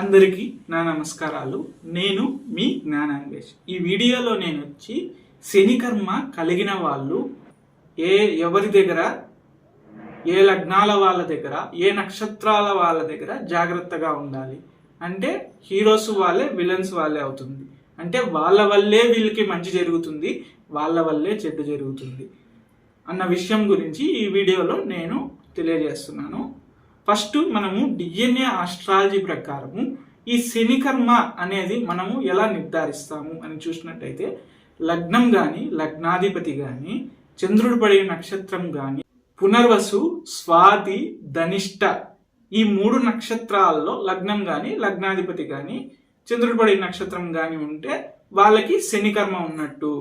అందరికీ నా నమస్కారాలు. నేను మీ జ్ఞానాన్వేష్ ఈ వీడియోలో నేను వచ్చి శనికర్మ కలిగిన వాళ్ళు ఏ ఎవరి దగ్గర ఏ లగ్నాల వాళ్ళ దగ్గర ఏ నక్షత్రాల వాళ్ళ దగ్గర జాగ్రత్తగా ఉండాలి. అంటే హీరోస్ వాళ్ళే విలన్స్ వాళ్ళే అవుతుంది. అంటే వాళ్ళ వల్లే వీళ్ళకి మంచి జరుగుతుంది వాళ్ళ వల్లే చెడ్డు జరుగుతుంది అన్న విషయం గురించి ఈ వీడియోలో నేను తెలియజేస్తున్నాను. ఫస్ట్ మనము డిఎన్ఏ ఆస్ట్రాలజీ ప్రకారము ఈ శనికర్మ అనేది మనము ఎలా నిర్ధారిస్తాము అని చూసినట్టయితే లగ్నం కానీ లగ్నాధిపతి కానీ చంద్రుడు పడే నక్షత్రం కానీ పునర్వసు స్వాతి ధనిష్ట ఈ మూడు నక్షత్రాల్లో లగ్నం కానీ లగ్నాధిపతి కానీ చంద్రుడు పడే నక్షత్రం కానీ ఉంటే వాళ్ళకి శనికర్మ ఉన్నట్టు.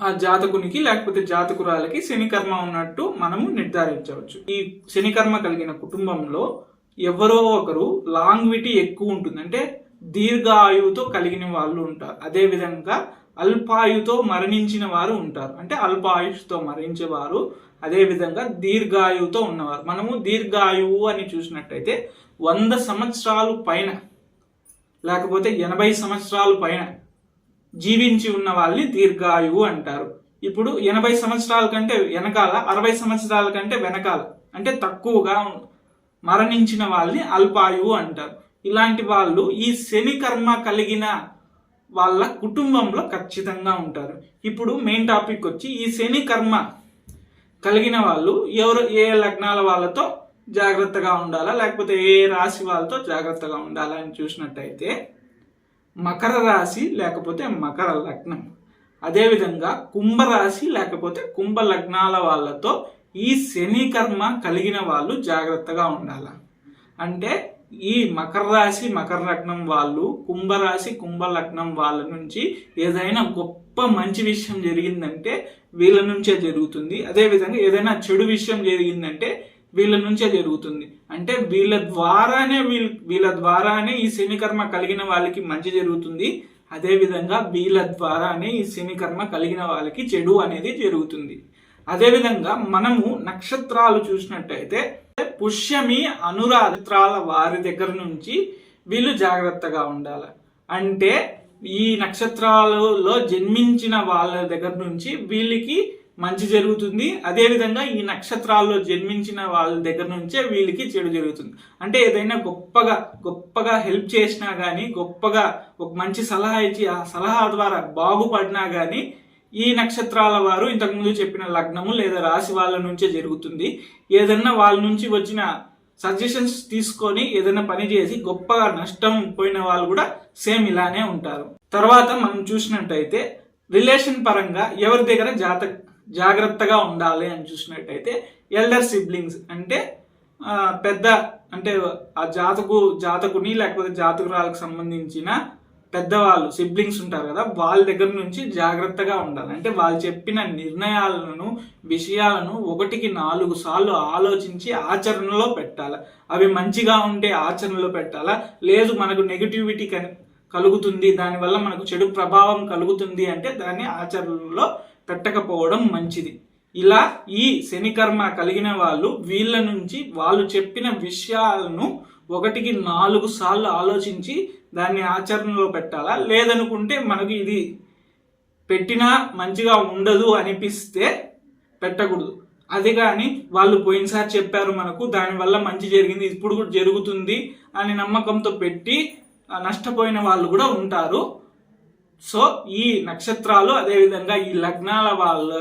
ఆ జాతకునికి లేకపోతే జాతకురాలకి శనికర్మ ఉన్నట్టు మనము నిర్ధారించవచ్చు. ఈ శనికర్మ కలిగిన కుటుంబంలో ఎవరో ఒకరు లాంగ్విటీ ఎక్కువ ఉంటుంది. అంటే దీర్ఘాయువుతో కలిగిన వాళ్ళు ఉంటారు. అదేవిధంగా అల్పాయుతో మరణించిన వారు ఉంటారు. అంటే అల్పాయుషుతో మరణించేవారు అదేవిధంగా దీర్ఘాయువుతో ఉన్నవారు. మనము దీర్ఘాయువు అని చూసినట్టయితే వంద సంవత్సరాలు పైన లేకపోతే ఎనభై సంవత్సరాలు పైన జీవించి ఉన్న వాళ్ళని దీర్ఘాయువు అంటారు. ఇప్పుడు ఎనభై సంవత్సరాల కంటే వెనకాల అరవై సంవత్సరాల కంటే వెనకాల అంటే తక్కువగా మరణించిన వాళ్ళని అల్పాయువు అంటారు. ఇలాంటి వాళ్ళు ఈ శని కర్మ కలిగిన వాళ్ళ కుటుంబంలో ఖచ్చితంగా ఉంటారు. ఇప్పుడు మెయిన్ టాపిక్ వచ్చి ఈ శని కర్మ కలిగిన వాళ్ళు ఎవరు ఏ లగ్నాల వాళ్ళతో జాగ్రత్తగా ఉండాలా లేకపోతే ఏ రాశి వాళ్ళతో జాగ్రత్తగా ఉండాలా అని చూసినట్టయితే మకర రాశి లేకపోతే మకర లగ్నం. అదేవిధంగా కుంభరాశి లేకపోతే కుంభ లగ్నాల వాళ్ళతో ఈ శని కర్మ కలిగిన వాళ్ళు జాగ్రత్తగా ఉండాల. అంటే ఈ మకర రాశి మకర లగ్నం వాళ్ళు కుంభరాశి కుంభ లగ్నం వాళ్ళ నుంచి ఏదైనా గొప్ప మంచి విషయం జరిగిందంటే వీళ్ళ నుంచే జరుగుతుంది. అదేవిధంగా ఏదైనా చెడు విషయం జరిగిందంటే వీళ్ళ నుంచే జరుగుతుంది. అంటే వీళ్ళ ద్వారానే వీళ్ళ వీళ్ళ ద్వారానే ఈ శనికర్మ కలిగిన వాళ్ళకి మంచి జరుగుతుంది. అదే విధంగా వీళ్ళ ద్వారానే ఈ శనికర్మ కలిగిన వాళ్ళకి చెడు అనేది జరుగుతుంది. అదేవిధంగా మనము నక్షత్రాలు చూసినట్టయితే పుష్యమి అనురాధత్రాల వారి దగ్గర నుంచి వీళ్ళు జాగ్రత్తగా ఉండాలి. అంటే ఈ నక్షత్రాలలో జన్మించిన వాళ్ళ దగ్గర నుంచి వీళ్ళకి మంచి జరుగుతుంది. అదేవిధంగా ఈ నక్షత్రాల్లో జన్మించిన వాళ్ళ దగ్గర నుంచే వీళ్ళకి చెడు జరుగుతుంది. అంటే ఏదైనా గొప్పగా గొప్పగా హెల్ప్ చేసినా కానీ గొప్పగా ఒక మంచి సలహా ఇచ్చి ఆ సలహా ద్వారా బాగుపడినా కానీ ఈ నక్షత్రాల వారు ఇంతకుముందు చెప్పిన లగ్నము లేదా రాశి వాళ్ళ నుంచే జరుగుతుంది. ఏదన్నా వాళ్ళ నుంచి వచ్చిన సజెషన్స్ తీసుకొని ఏదైనా పని చేసి గొప్పగా నష్టం పోయిన వాళ్ళు కూడా సేమ్ ఇలానే ఉంటారు. తర్వాత మనం చూసినట్టయితే రిలేషన్ పరంగా ఎవరి దగ్గర జాతక జాగ్రత్తగా ఉండాలి అని చూసినట్టయితే ఎల్డర్ సిబ్లింగ్స్ అంటే పెద్ద అంటే ఆ జాతకు జాతకుని లేకపోతే జాతకురాలకు సంబంధించిన పెద్దవాళ్ళు సిబ్లింగ్స్ ఉంటారు కదా వాళ్ళ దగ్గర నుంచి జాగ్రత్తగా ఉండాలి. అంటే వాళ్ళు చెప్పిన నిర్ణయాలను విషయాలను ఒకటికి నాలుగు సార్లు ఆలోచించి ఆచరణలో పెట్టాలి. అవి మంచిగా ఉంటే ఆచరణలో పెట్టాలా? లేదు మనకు నెగిటివిటీ కలుగుతుంది దానివల్ల మనకు చెడు ప్రభావం కలుగుతుంది అంటే దాన్ని ఆచరణలో పెట్టకపోవడం మంచిది. ఇలా ఈ శనికర్మ కలిగిన వాళ్ళు వీళ్ళ నుంచి వాళ్ళు చెప్పిన విషయాలను ఒకటికి నాలుగు సార్లు ఆలోచించి దాన్ని ఆచరణలో పెట్టాలా? లేదనుకుంటే మనకు ఇది పెట్టినా మంచిగా ఉండదు అనిపిస్తే పెట్టకూడదు. అది కానీ వాళ్ళు పోయినసారి చెప్పారు మనకు దానివల్ల మంచి జరిగింది ఇప్పుడు కూడా జరుగుతుంది అని నమ్మకంతో పెట్టి నష్టపోయిన వాళ్ళు కూడా ఉంటారు. సో ఈ నక్షత్రాలు అదేవిధంగా ఈ లగ్నాల వాళ్ళ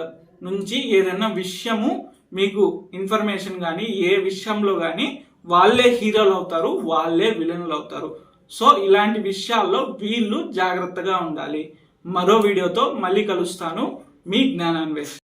నుంచి ఏదైనా విషయము మీకు ఇన్ఫర్మేషన్ కానీ ఏ విషయంలో కానీ వాళ్ళే హీరోలు అవుతారు వాళ్ళే విలన్లు అవుతారు. సో ఇలాంటి విషయాల్లో వీళ్ళు జాగ్రత్తగా ఉండాలి. మరో వీడియోతో మళ్ళీ కలుస్తాను. మీ జ్ఞానాన్వేషణ